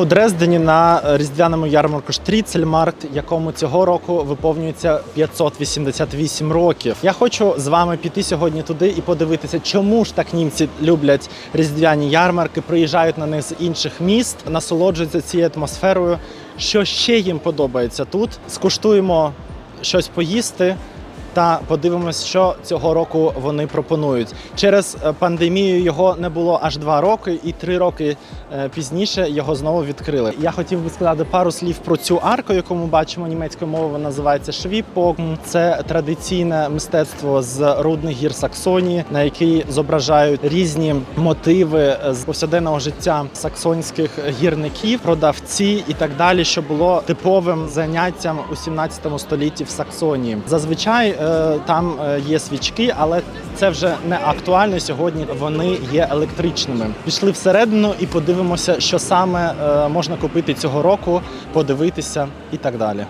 у Дрездені на різдвяному ярмарку Штріцельмаркт, якому цього року виповнюється 588 років. Я хочу з вами піти сьогодні туди і подивитися, чому ж так німці люблять різдвяні ярмарки, приїжджають на них з інших міст, насолоджуються цією атмосферою. Що ще їм подобається тут? Скуштуємо щось поїсти. Та подивимось, що цього року вони пропонують. Через е, пандемію його не було аж два роки, і три роки е, пізніше його знову відкрили. Я хотів би сказати пару слів про цю арку, яку ми бачимо німецькою мовою. Вона називається Швіпок. Це традиційне мистецтво з рудних гір Саксонії, на якій зображають різні мотиви з повсякденного життя саксонських гірників, продавці і так далі, що було типовим заняттям у 17 столітті в Саксонії. Зазвичай е, там е, є свічки, але це вже не актуально сьогодні. Вони є електричними. Пішли всередину і подивимося, що саме е, можна купити цього року, подивитися і так далі.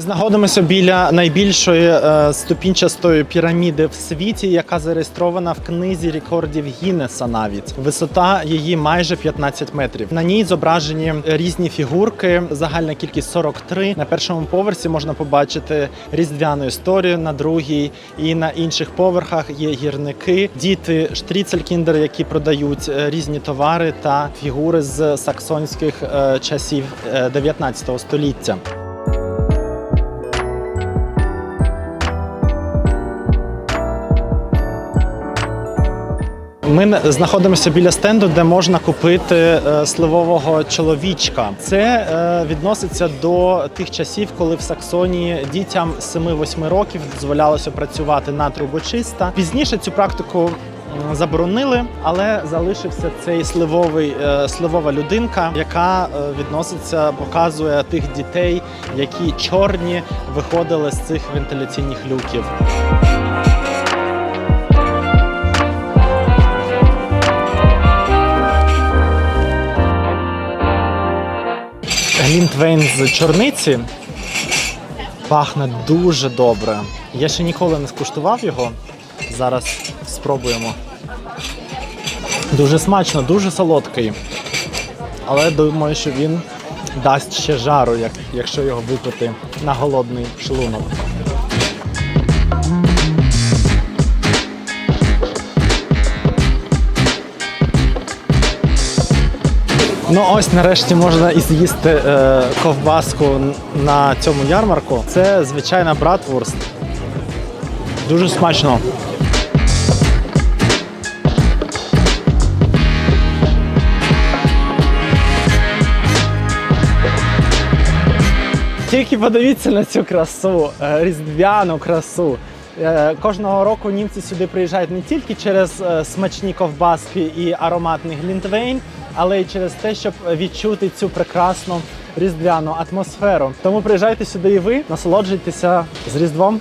Ми знаходимося біля найбільшої е, ступінчастої піраміди в світі, яка зареєстрована в книзі рекордів Гіннеса навіть. Висота її майже 15 метрів. На ній зображені різні фігурки. Загальна кількість 43. На першому поверсі можна побачити різдвяну історію. На другій і на інших поверхах є гірники, діти штріцелькіндер, які продають е, різні товари та фігури з саксонських е, часів е, 19 століття. Ми на- знаходимося біля стенду, де можна купити е, сливового чоловічка. Це е, відноситься до тих часів, коли в Саксонії дітям 7-8 років дозволялося працювати на трубочиста. Пізніше цю практику заборонили, але залишився цей сливовий е, сливова людинка, яка е, відноситься, показує тих дітей, які чорні виходили з цих вентиляційних люків. Глінтвейн з чорниці пахне дуже добре. Я ще ніколи не скуштував його. Зараз спробуємо. Дуже смачно, дуже солодкий. Але думаю, що він дасть ще жару, як, якщо його випити на голодний шлунок. Ну ось нарешті можна і з'їсти е, ковбаску на цьому ярмарку. Це звичайна братвурст. Дуже смачно. Тільки подивіться на цю красу, е, різдвяну красу. Е, Кожного року німці сюди приїжджають не тільки через е, смачні ковбаски і ароматний глінтвейн, але й через те, щоб відчути цю прекрасну різдвяну атмосферу. Тому приїжджайте сюди і ви, насолоджуйтеся з Різдвом.